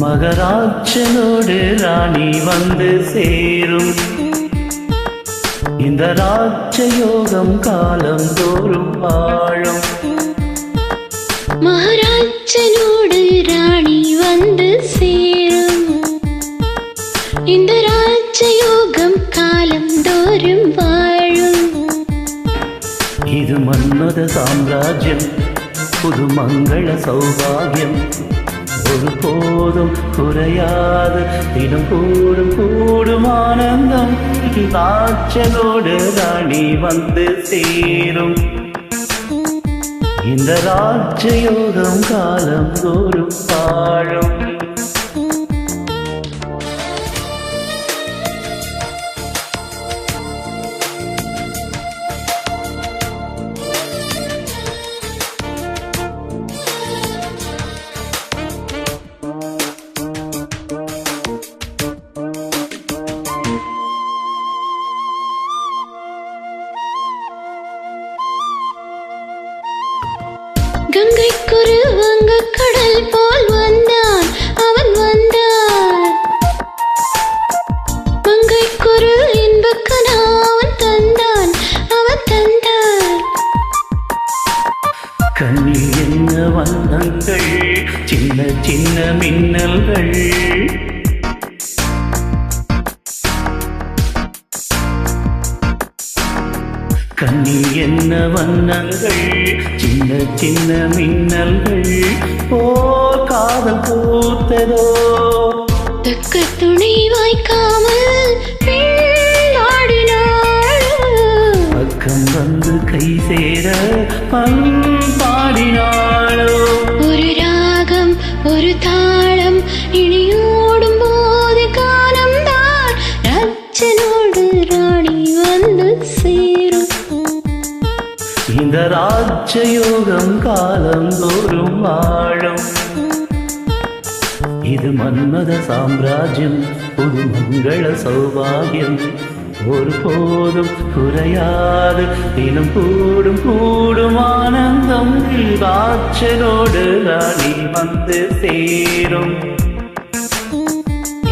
மகராட்சனோடு ராணி வந்து சேரும். இந்த ராட்சயோகம் காலம் தோறும் வாழும் மகாராஜனோடு ராணி வந்து சேரும். இந்த ராஜயோகம் காலம் தோறும் வாழும் இது மன்மத சாம்ராஜ்யம் புது மங்கள சௌபாகியம். ஒரு போதும் குறையாது. தினம் கூடும் கூடும் ஆனந்தம். காய்ச்சலோடு ராணி வந்து சேரும். இந்த ராஜயோகம் காலம் தோறும் கங்கை குரு வங்க கடல் போல் வந்தான். அவன் வந்தான். மங்கைக்குரு இன்பக்கனா அவன் தந்தான். அவன் தந்தான். கண்ணில் என்ன வண்ணங்கள்? சின்ன சின்ன மின்னல்கள். கண்ணில் என்ன வண்ணங்கள்? சின்ன சின்ன மின்னல்கள். போர் காதல் பூத்ததோ? தக்க துணை இந்த ராஜயோகம் காலந்தோறும் வாழும். இது மன்மத சாம்ராஜ்யம் புது மங்கள சௌபாகியம். ஒரு போதும் குறையாது இனம் கூடும் கூடும் ஆனந்தம். ராட்சனோடு ராணி வந்து சேரும்.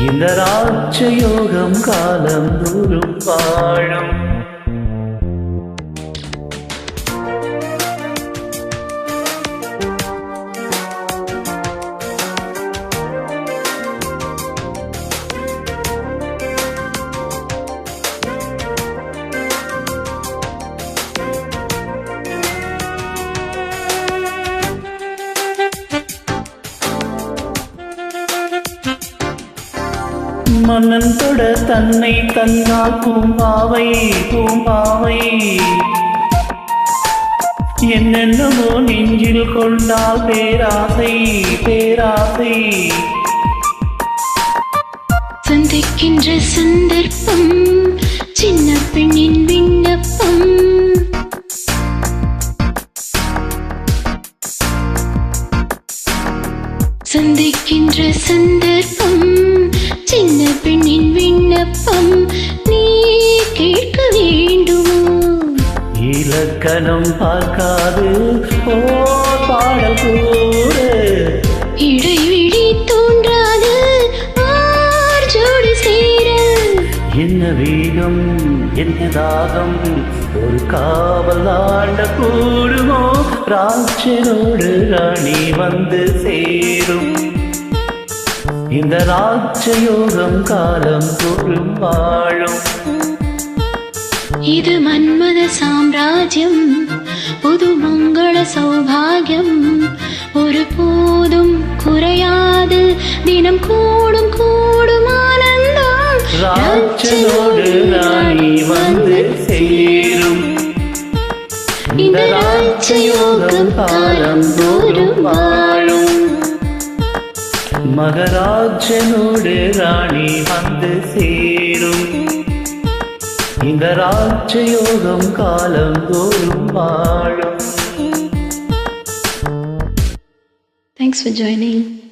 இந்த ராட்சயோகம் காலம் தோறும் வாழும். மன்னன் தொட தன்னை தன்னால் பூம்பாவை பூம்பாவை. என்னென்னமோ நெஞ்சில் கொண்டால் பேராசை பேராசை. சந்திக்கின்ற சந்தர்ப்பம் சந்திக்கின்ற சந்தர்ப்பம் சின்ன பெண்ணின் விண்ணப்பம் நீ கேட்க வேண்டுமோ? இலக்கணம் பார்க்காது ஓர் பாடல் கூறு. இடைவெளி தோன்றாது ஆர் ஜோடி சேர. என்ன வேகம் என்ன தாகம் ஒரு காவல் ஆண்ட கூடுமோ ராட்சனோடு ராணி வந்து சேரும் இந்த ராட்சயோகம் காலம் தோறும் வாழும் இது மன்மத சாம்ராஜ்யம் புது மங்கள சௌபாகியம் ஒரு போதும் குறையாது தினம் கூடும் கூடும் ஆனந்தம் ராட்சனோடு ராணி வந்து ராட்சயோகம் காலம் தோறும் வாழும் மகராஜனோடு ராணி வந்து சேரும். இந்த ராட்சயோகம் காலம் தோறும் வாழும். Thanks for joining.